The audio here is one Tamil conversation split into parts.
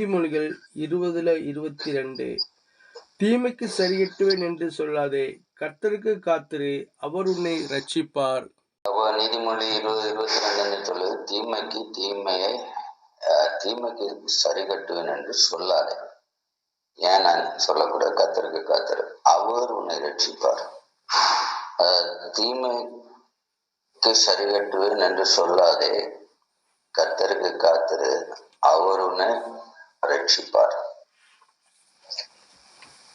நீதிமொழிகள் இருபதுல இருபத்தி ரெண்டு தீமைக்கு சரியட்டுவேன் என்று சொல்லாதே கர்த்தருக்கு காத்திரு அவர் உன்னை ரட்சிப்பார் நீதிமொழி இருபது இருபத்தி ரெண்டு சொல்லு தீமைக்கு தீமையை அஹ், தீமைக்கு சரி கட்டுவேன் என்று சொல்லாதே. ஏன் நான் சொல்லக்கூட கத்தருக்கு காத்திரு அவர் உன்னை ரட்சிப்பார் அஹ், தீமைக்கு சரி கட்டுவேன் என்று சொல்லாதே கத்தருக்கு காத்திரு அவர் உன்னை ரட்சிப்பார்.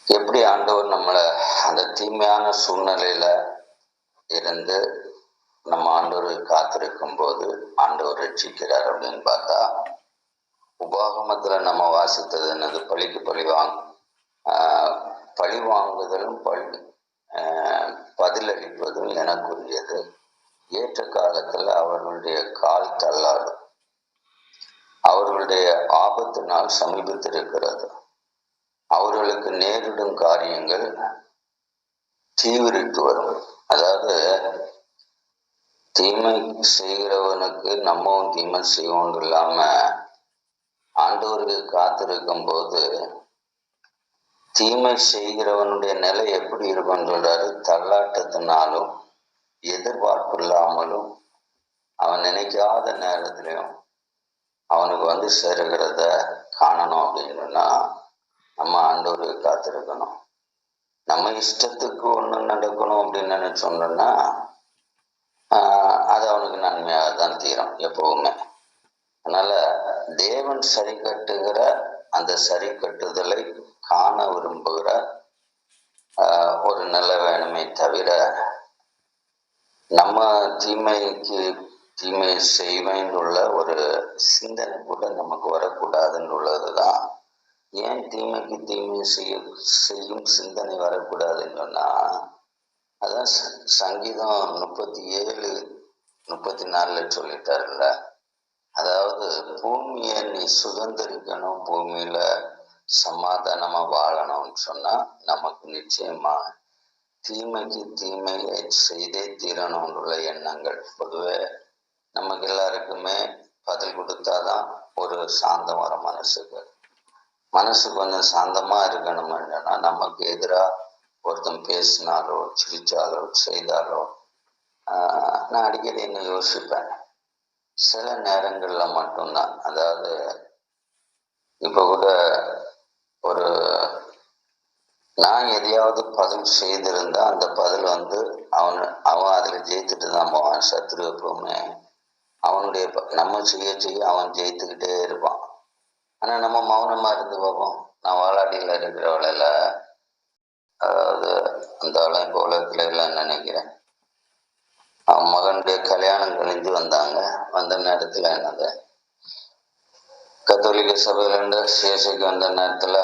எப்படி ஆண்டவர் நம்மளை அந்த தீமையான சூழ்நிலையில இருந்து நம்ம ஆண்டவர் காத்திருக்கும் போது ஆண்டவர் ரட்சிக்கிறார் அப்படின்னு பார்த்தா உபாகமத்துல நம்ம வாசித்தது என்னது? பழிக்கு பழி வாங் ஆஹ் பழி வாங்குதலும் பழி பதிலளிப்பதும் எனக்குரியது. ஏற்ற காலத்துல அவர்களுடைய கால் தள்ளாடும் அவர்களுடைய ஆபத்து நாள் சமீபத்திருக்கிறது அவர்களுக்கு நேரிடும் காரியங்கள் தீவிரித்து வரும். அதாவது தீமை செய்கிறவனுக்கு நம்மவும் தீமை செய்வோம் இல்லாம ஆண்டவருக்கு காத்திருக்கும் போது தீமை செய்கிறவனுடைய நிலை எப்படி இருக்கும்னு சொல்றாரு. தள்ளாட்டத்தினாலும் எதிர்பார்ப்பு இல்லாமலும் அவன் நினைக்காத நேரத்திலையும் அவனுக்கு வந்து சேருகிறத காணணும் அப்படின்னா நம்ம ஆண்டோருக்கு காத்திருக்கணும். நம்ம இஷ்டத்துக்கு ஒன்று நடக்கணும் அப்படின்னு நினைச்சோம்னா அது அவனுக்கு நன்மையாக தான் தீரும் எப்பவுமே. அதனால தேவன் சரி கட்டுகிற அந்த சரி கட்டுதலை காண விரும்புகிற ஒரு நல்ல வேணுமே தவிர நம்ம தீமைக்கு தீமை செய்வேன் உள்ள ஒரு சிந்தனை கூட நமக்கு வரக்கூடாதுன்னு உள்ளதுதான் ஏன் தீமைக்கு தீமை செய்ய செய்யும் சிந்தனை வரக்கூடாதுன்னு சொன்னா அதான் ச- சங்கீதம் முப்பத்தி ஏழு முப்பத்தி நாலுல சொல்லிட்டாருல்ல. அதாவது பூமியை நீ சுதந்திரிக்கணும் பூமியில சமாதானமா வாழணும்னு சொன்னா நமக்கு நிச்சயமா தீமைக்கு தீமையை செய்தே தீரணும்னு உள்ள எண்ணங்கள். பொதுவே நமக்கு எல்லாருக்குமே பதில் கொடுத்தாதான் ஒரு சாந்தம் வர மனசுக்கு மனசு கொஞ்சம் சாந்தமா இருக்கணும்னா நமக்கு எதிராக ஒருத்தன் பேசினாலோ சிரிச்சாலோ செய்தாலோ நான் அடிக்கடி என்ன யோசிப்பேன்? சில நேரங்களில் மட்டும்தான். அதாவது இப்போ கூட ஒரு நான் எதையாவது பதில் செய்திருந்தா அந்த பதில் வந்து அவன் அவன் அதில் ஜெயித்துட்டு தான் போவான். சத்ரு எப்பவுமே அவனுடைய நம்ம செய்ய செய்ய அவன் ஜெயித்துக்கிட்டே இருப்பான். ஆனா நம்ம மௌனமா இருந்து பார்ப்போம். நான் வாலாடியில் இருக்கிறவள அதாவது அந்த ஆளும் இப்போ உலகத்துல இல்லைன்னு நினைக்கிறேன். அவன் மகனுடைய கல்யாணம் கழிஞ்சு வந்தாங்க. வந்த நேரத்துல என்னது? கத்தோலிக்க சபையில இருந்து சிஎஸ்சிக்கு வந்த நேரத்துல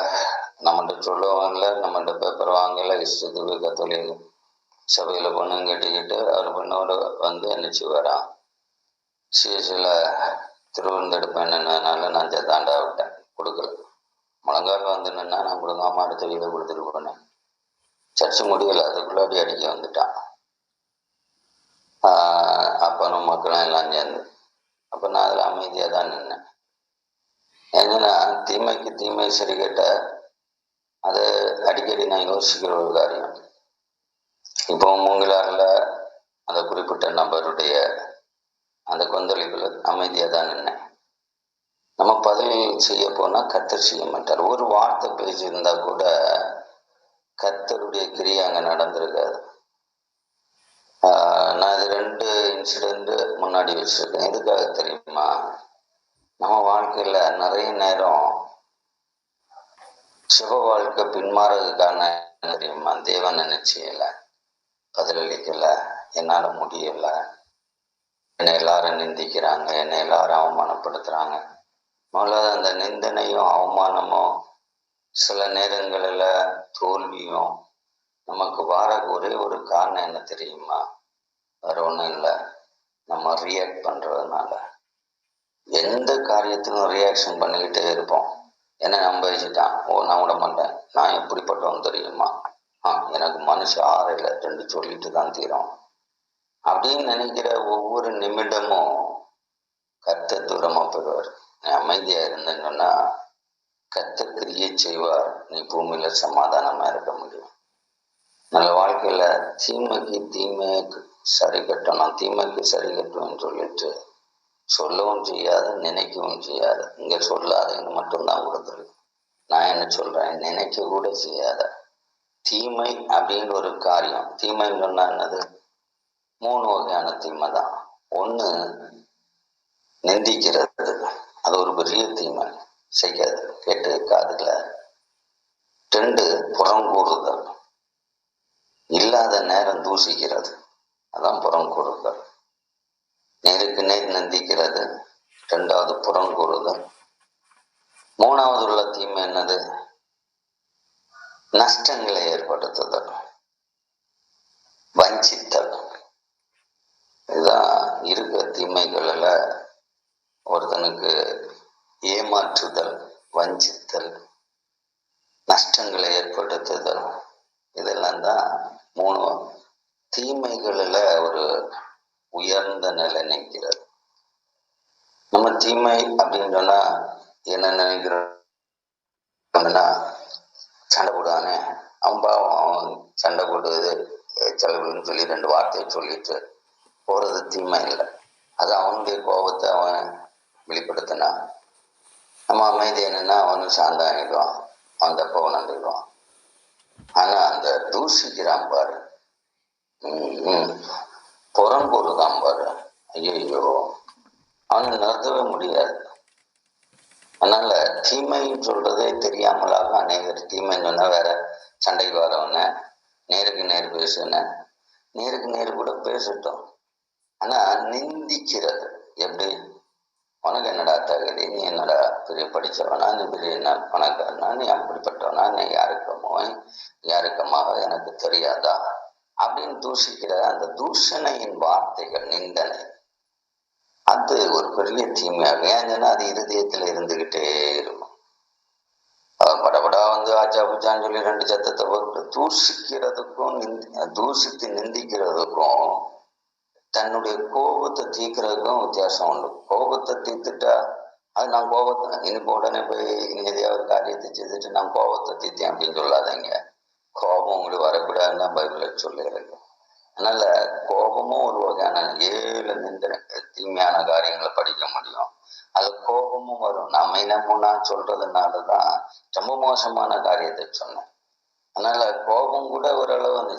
நம்மகிட்ட சொல்லுவாங்க இல்லை நம்மகிட்ட பேப்பர் வாங்கல இஷ்டத்துக்கு கத்தோலிக்க சபையில பொண்ணுங்க கட்டிக்கிட்டு அவர் பொண்ணோட வந்து என்னச்சு வரான் சிஎஸ்சியில் திருவிருந்தெடுப்பேன் நின்னதுனால நான் தாண்டா விட்டேன். கொடுக்கல. முழங்கால் வந்து நின்னா நான் கொடுக்காம அடுத்த வீதை கொடுத்துட்டு போனேன். சர்ச்சு முடியல. அதுக்குள்ளாடி அடிக்க வந்துட்டான். அப்பனும் மக்களும் எல்லாம் சேர்ந்து. அப்போ நான் அதில் அமைதியாக தான் நின்னேன். என்னன்னா தீமைக்கு தீமை சரி கேட்ட அது அடிக்கடி நான் யோசிக்கிற ஒரு காரியம். இப்போ மூங்கிலாரில் அந்த குறிப்பிட்ட நபருடைய அந்த கொந்தளிப்புல அமைதியாக தான் நின்னேன். நம்ம பதில் செய்ய போனால் கத்தர் செய்ய மாட்டார். ஒரு வார்த்தை பேசியிருந்தா கூட கத்தருடைய கிரியை அங்கே நடந்திருக்காது. ஆஹ் நான் இது ரெண்டு இன்சிடென்ட் முன்னாடி வச்சிருக்கேன். எதுக்காக தெரியுமா? நம்ம வாழ்க்கையில நிறைய நேரம் சிவ வாழ்க்கை பின்மாறதுக்கான தெரியுமா? தேவன் நினைச்சியல பதிலளிக்கல. என்னால முடியல. என்னை எல்லாரும் நிந்திக்கிறாங்க என்னை எல்லாரும் அவமானப்படுத்துறாங்க. முதல்ல அந்த நிந்தனையும் அவமானமும் சில நேரங்களில் தோல்வியும் நமக்கு வர ஒரே ஒரு காரணம் என்ன தெரியுமா? வேற ஒன்றும் இல்லை. நம்ம ரியாக்ட் பண்றதுனால. எந்த காரியத்துக்கும் ரியாக்ஷன் பண்ணிக்கிட்டே இருப்போம். என்ன நம்ப வச்சுட்டான் ஓ நான் விட மாட்டேன். நான் எப்படிப்பட்டவன் தெரியுமா? ஆ எனக்கு மனுஷன் ஆறையில் ரெண்டு சொல்லிட்டு தான் தீரும். அப்படின்னு நினைக்கிற ஒவ்வொரு நிமிடமும் கத்த தூரமா போயிடுவார். நீ அமைதியா இருந்தேன்னு கத்த கிரியை செய்வார். நீ பூமியில சமாதானமா இருக்க முடியும். நல்ல வாழ்க்கையில தீமைக்கு தீமைக்கு சரி கட்டணும் தீமைக்கு சரி கட்டணும்னு சொல்லிட்டு சொல்லவும் செய்யாத நினைக்கவும் செய்யாத. இங்க சொல்லாதேன்னு மட்டும்தான் கொடுத்துருக்கு. நான் என்ன சொல்றேன்? நினைக்க கூட செய்யாத. தீமை அப்படின்னு ஒரு காரியம். தீமைன்னு சொன்னா என்னது? மூணு வகையான தீமை தான். ஒன்று நிந்திக்கிறது. அது ஒரு பெரிய தீமை. செய்யாது. கேட்டு காதுல. ரெண்டு புறங்கூறுதல் இல்லாத நேரம் தூசிக்கிறது. அதான் புறங்கூறுதல் நேருக்கு நேர் நிந்திக்கிறது. ரெண்டாவது புறங்கூறுதல் மூணாவது உள்ள தீமை என்னது? நஷ்டங்களை ஏற்படுத்துதல். வஞ்சித்தல் இதுதான் இருக்க தீமைகளில் ஒருத்தனுக்கு ஏமாற்றுதல் வஞ்சித்தல் நஷ்டங்களை ஏற்படுத்துதல் இதெல்லாம் தான் மூணு தீமைகளில் ஒரு உயர்ந்த நிலை நிற்கிறது. நம்ம தீமை அப்படின்னு சொன்னா என்ன நினைக்கிறோம்னா சண்டை போடுவானே அவன் பாவம் அவன் சண்டை போடுவது செலவுன்னு சொல்லி ரெண்டு வார்த்தையை சொல்லிட்டு போறது தீமை இல்லை. அது அவனுடைய கோபத்தை அவன் வெளிப்படுத்தினா நம்ம அமைதி என்னன்னா அவனும் சாந்தம் ஆகிடுவான் அவன் தப்ப உணர்ந்துடுவான் ஆனா அந்த தூசிக்கிறான் பாரு. புறம் ம். பாரு. ஐயோ அவனை நிறுத்தவே முடியாது. அதனால தீமைன்னு சொல்றதே தெரியாமலாக அநேகர் தீமைன்னு சொன்னா வேற சண்டைக்கு வரவன நேருக்கு நேர் பேசுன நேருக்கு நேர் கூட பேசட்டும். ஆனா நிந்திக்கிறது. எப்படி? உனக்கு என்னடா தகுதி? நீ என்னடா பெரிய படித்தவனா நீ பெரிய என்ன பணக்காரனா நீ அப்படிப்பட்டவனா? நீ யாருக்கமோ? யாருக்கமாக எனக்கு தெரியாதா? அப்படின்னு தூஷிக்கிற அந்த தூஷணையின் வார்த்தைகள் நிந்தனை. அது ஒரு பெரிய தீமையாக ஏன்னா அது இருதயத்துல இருந்துகிட்டே இருக்கும். படபடா வந்து ஆச்சா பூச்சான்னு சொல்லி ரெண்டு சத்தத்தை போட்டு தூஷிக்கிறதுக்கும் நிந்தி தூஷித்து நிந்திக்கிறதுக்கும் தன்னுடைய கோபத்தை தீக்கிறதுக்கும் வித்தியாசம் உண்டு. கோபத்தை தீர்த்துட்டா அது நான் கோபத்தை இனிப்போ உடனே போய் இனிதையா ஒரு காரியத்தை செய்துட்டு நான் கோபத்தை தீர்த்தேன் அப்படின்னு சொல்லாதீங்க. கோபம் உங்களுக்கு வரக்கூடாதுன்னு தான் பைபிளில் சொல்லிடுறேங்க அதனால கோபமும் ஒரு வகையான ஏழு நிந்தனை தீமையான காரியங்களை படிக்க முடியும். அது கோபமும் வரும். நம்ம என்னமோனா சொல்றதுனாலதான் ரொம்ப மோசமான காரியத்தை சொன்னேன். அதனால கோபம் கூட ஓரளவு வந்து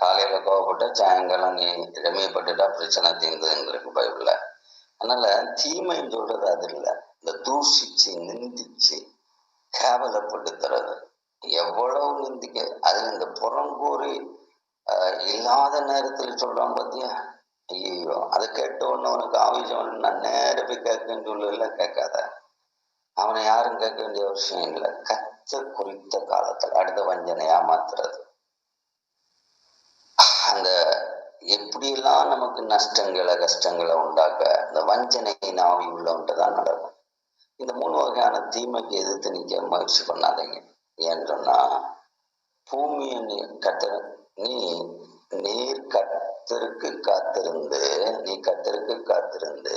காலையில கோபப்பட்டா சாயங்காலம் நீ ரமியப்பட்டுட்டா பிரச்சனை தீர்ந்ததுன்னு பைபிள்ல அதனால தீமைன்னு சொல்றது அது இல்லை. இந்த தூஷிச்சு நிந்திச்சு கேவலப்படுத்துறது எவ்வளவு நிந்திக்க அதுல இந்த புறங்கூறி இல்லாத நேரத்தில் சொல்றான் பாத்தியா? ஐயோ அதை கேட்ட உடனே உனக்கு ஆவேசம் நான் நேரம் போய் கேட்கன்னு சொல்லல கேட்காத. அவனை யாரும் கேட்க வேண்டிய அவசியம் இல்லை. கத்த குறித்த காலத்துல அடுத்த வஞ்சனையா மாத்துறது. அந்த எப்படியெல்லாம் நமக்கு நஷ்டங்களை கஷ்டங்களை உண்டாக்க இந்த வஞ்சனை நாவி உள்ளவன்ட்டுதான் நடக்கும். இந்த மூணு வகையான தீமைக்கு எதிர்த்து நிக்க முயற்சி பண்ணாதீங்க. ஏன்னு சொன்னா பூமியை நீ கத்த நீ நீர் கத்தருக்கு காத்திருந்து நீ கத்தருக்கு காத்திருந்து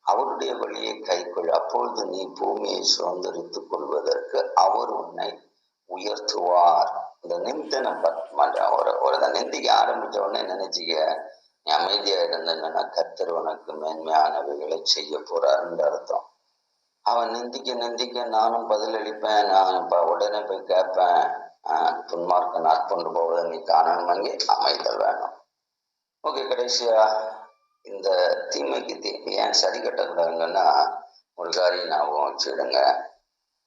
அவருடைய வழியை கைக்கொள் அப்பொழுது நீ பூ சுதந்திரித்துக் கொள்வதற்கு அவர் உன்னை உயர்த்துவார். இந்த நிந்தனை மாட்டான் ஒரு ஒரு நிந்திக்க ஆரம்பிச்ச உடனே நினைச்சிக்க? நீ அமைதியா இருந்தேன்னா கத்தர் உனக்கு மேன்மையானவைகளை செய்ய போறாருன்ற அர்த்தம். அவன் நிந்திக்க நிந்திக்க நானும் பதிலளிப்பேன். நான் இப்ப உடனே போய் கேட்பேன் ஆஹ் துன்மார்க்க நாட்கொண்டு போவதை நீ காணணும் அங்கே அமைதல் வேணும். ஓகே கடைசியா இந்த தீமைக்கு தீ ஏன் சரி கட்டக்கூடாதுங்கன்னா ஒரு காரியம் ஞாபகம் வச்சுடுங்க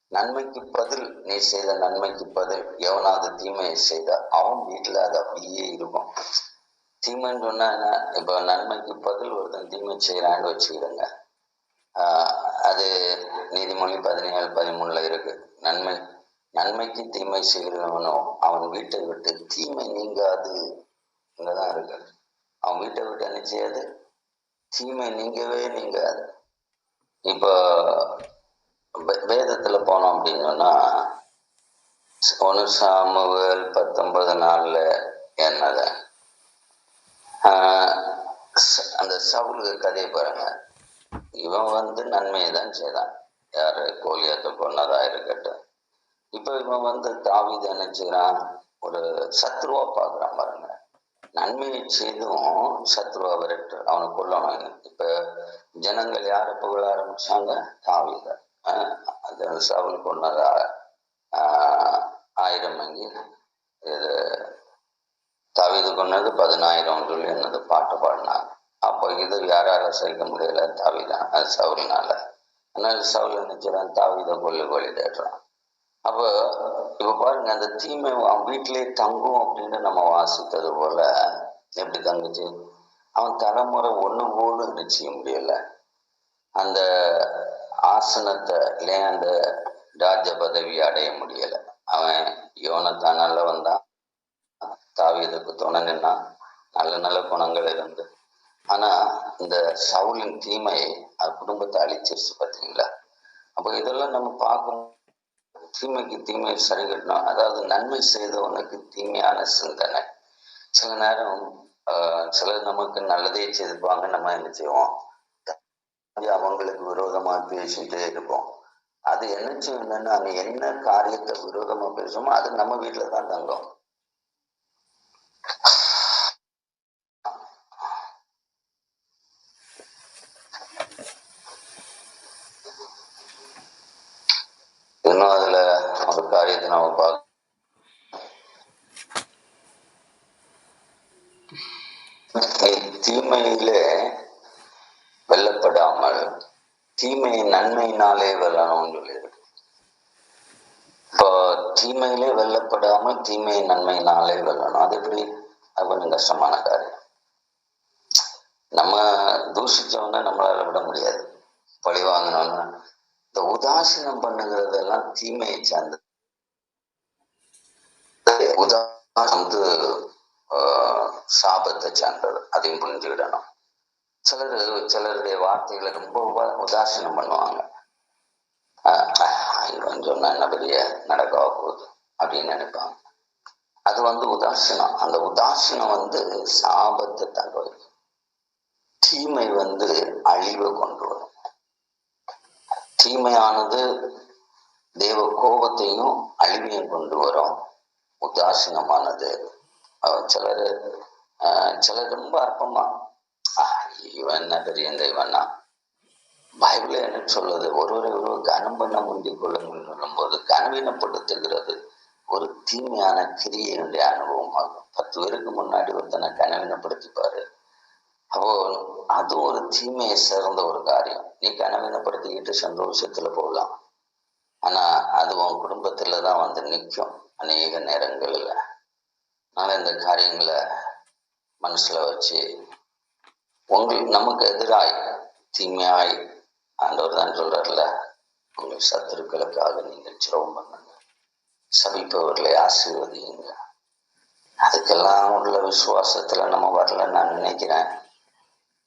நன்மைக்கு பதில் நீ செய்த நன்மைக்கு பதில் எவனாவது தீமையை செய்த அவன் வீட்டுல அது அப்படியே இருக்கும். தீமைன்னு சொன்னா என்ன? இப்போ நன்மைக்கு பதில் ஒருத்தன் தீமை செய்கிறான்னு வச்சுக்கிடுங்க. ஆஹ் அது நீதிமொழி பதினேழு பதிமூணுல இருக்கு. நன்மை நன்மைக்கு தீமை செய்கிறவனோ அவன் வீட்டை விட்டு தீமை நீங்காது. இங்கதான் இருக்கு. அவன் வீட்டை விட்டு என்ன செய்யாது? தீமை நீங்கவே நீங்காது. இப்போ வேதத்தில் வேதத்துல போனோம் அப்படின்னா ஒன்று சாமுவேல் பத்தொன்பது நாள்ல என்னது? ஆஹ் ச- அந்த சவுலுக்கு கதையை பாருங்க. இவன் வந்து நன்மையை தான் செய்தான். யாரு? கோலியாத்தை கொன்னதாக இருக்கட்டும். இப்போ இவன் வந்து தாவீது என்ன ஒரு சத்ருவா பார்க்கறான் பாருங்க. நன்மையை செய்தும் சத்ரு விரட்டு அவனை கொல்லணும். இப்ப ஜனங்கள் யார புகழ ஆரம்பிச்சாங்க? தாவித ஆஹ் அது சவுல் கொண்டதா? ஆஹ் ஆயிரம் அங்கி. இது தவிது கொண்டது பதினாயிரம் சொல்லி என்னது பாட்டு பாடினாங்க. அப்போ இது யாரால செய்ய முடியல? தாவிதான் அது சவுலினால அதனால சவுல் நினைச்சான் தாவித கொல்லு கொல்லி தேடுறான் அப்போ இப்ப பாருங்க அந்த தீமை அவன் வீட்டிலே தங்கும் அப்படின்னு நம்ம வாசித்தது போல எப்படி தங்குச்சு? அவன் தலைமுறை ஒண்ணு போல நிச்சய முடியல அந்த ஆசனத்தை இல்லையா அந்த ராஜ பதவி அடைய முடியல. அவன் யோனத்தான் நல்ல வந்தான் தாவியதுக்கு துணை நின்னான். நல்ல நல்ல குணங்கள் இருந்து. ஆனா இந்த சவுலின் தீமை குடும்பத்தை அழிச்சிருச்சு பாத்தீங்களா? அப்போ இதெல்லாம் நம்ம பார்க்கும் தீமைக்கு தீமை சரி கட்டணும் அதாவது நன்மை செய்தவனுக்கு தீமையான சிந்தனை. சில நேரம் ஆஹ் சிலர் நமக்கு நல்லதே செய்திருப்பாங்க. நம்ம என்ன செய்வோம்? அவங்களுக்கு விரோதமா பேசிட்டே இருப்போம். அது என்ன செய்யணும்னா அங்க என்ன காரியத்தை விரோதமா பேசுமோ அது நம்ம வீட்டுல தான் தங்கும் இன்னும் அதுல ஒரு காரியத்தை நம்ம பார்க்க தீமையிலே வெல்லப்படாமல் தீமையை நன்மையினாலே வெல்லணும்னு சொல்லியிருக்கு இப்போ தீமையிலே வெல்லப்படாமல் தீமையை வேணும் அது எப்படி அது கொஞ்சம் கஷ்டமான காரியம் நம்ம தூஷிச்சவன நம்மளால விட முடியாது பழி வாங்கினோம்னா இந்த உதாசீனம் பண்ணுங்கிறதெல்லாம் தீமையை சார்ந்தது உதாசனம் வந்து ஆஹ், சாபத்தை சார்ந்தது அதையும் புரிஞ்சுக்கிடணும் சிலர் சிலருடைய வார்த்தைகளை ரொம்ப உதாசீனம் பண்ணுவாங்க ஆஹ், ஆஹ், இவன் சொன்னா என்ன பெரிய நடக்க போகுது அப்படின்னு நினைப்பாங்க அது வந்து உதாசீனம். அந்த உதாசீனம் வந்து சாபத்தை தங்க தீமை வந்து அழிவை கொண்டு வரும். தீமையானது தேவ கோபத்தையும் அழிவையும் கொண்டு வரும். உதாசீனமானது. சிலர் அஹ் சிலர் ரொம்ப அற்பமா இவன் என்ன பெரிய இந்த பைபிள் என்ன சொல்லுது? ஒருவரை ஒருவர் கனம் பண்ண முந்திக் கொள்ளுங்கள் சொல்லும்போது கனவீனப்படுத்துகிறது. ஒரு தீமையான அனுபவம் அனுபவமாகும் பத்து பேருக்கு முன்னாடி ஒருத்தனை கனவீனப்படுத்திப்பாரு. அப்போ அது ஒரு தீமையை சேர்ந்த ஒரு காரியம். நீ கனவீனப்படுத்திக்கிட்டு சந்தோஷத்துல போகலாம். ஆனா அது உன் குடும்பத்துல தான் வந்து நிற்கும் அநேக நேரங்கள்ல. அதனால இந்த காரியங்களை மனசுல வச்சு உங்கள் நமக்கு எதிராய் தீமையாய் ஆண்டவர் தான் சொல்றாருல உங்கள் சத்துருக்களுக்காக நீங்கள் சிரமம் பண்ணுங்க. சபிப்பவர்களை ஆசீர்வதிங்க அதுக்கெல்லாம் உள்ள விசுவாசத்துல நம்ம வரல நான் நினைக்கிறேன்.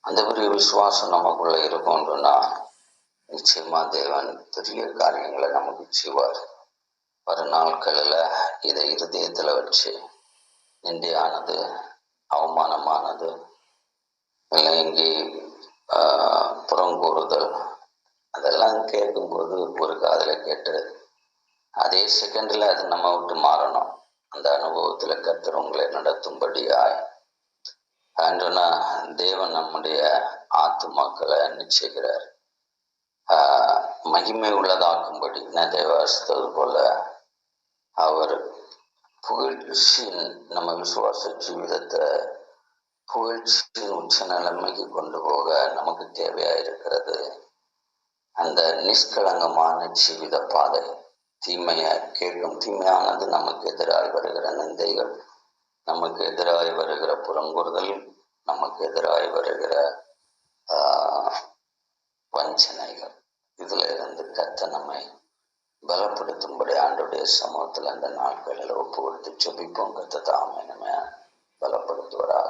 அந்த பெரிய விசுவாசம் நமக்குள்ள இருக்கும்னா நிச்சயமா தேவன் பெரிய காரியங்களை நமக்கு செய்வார். வரும் நாட்களில் இதை இருதயத்தில் வச்சு நிந்தையானது அவமானமானது இல்லை இங்கே புறங்கூறுதல் அதெல்லாம் கேட்கும்போது ஒரு காதலை கேட்டு அதே செகண்ட்ல அது நம்ம விட்டு மாறணும். அந்த அனுபவத்துல கத்தர் உங்களை நடத்தும்படியாய். அன்றுனா தேவன் நம்முடைய ஆத்துமாக்களை நிச்சயிக்கிறார் ஆஹ், மகிமை உள்ளதாக்கும்படி. நான் தேவாசித்தது போல அவர் புகழ்ச்சியின் நம்ம விசுவாச ஜீவிதத்தை புகழ்ச்சியின் உச்ச நிலைமைக்கு கொண்டு போக நமக்கு தேவையா இருக்கிறது. அந்த நிஷ்கலங்கமான ஜீவித பாதை. தீமைய கேட்கும். தீமையானது நமக்கு எதிராக வருகிற நிந்தைகள் நமக்கு எதிராக வருகிற புறங்குறுதல் நமக்கு எதிராக வருகிற ஆஹ், வஞ்சனைகள். இதுல இருந்து கத்த நம்மை பலப்படுத்தும்படி ஆண்டுடைய சமூகத்தில் அந்த நாட்களில் ஒப்பு கொடுத்து ஜெபிப்போம். கத்த தாமே நம்ம பலப்படுத்துவராக.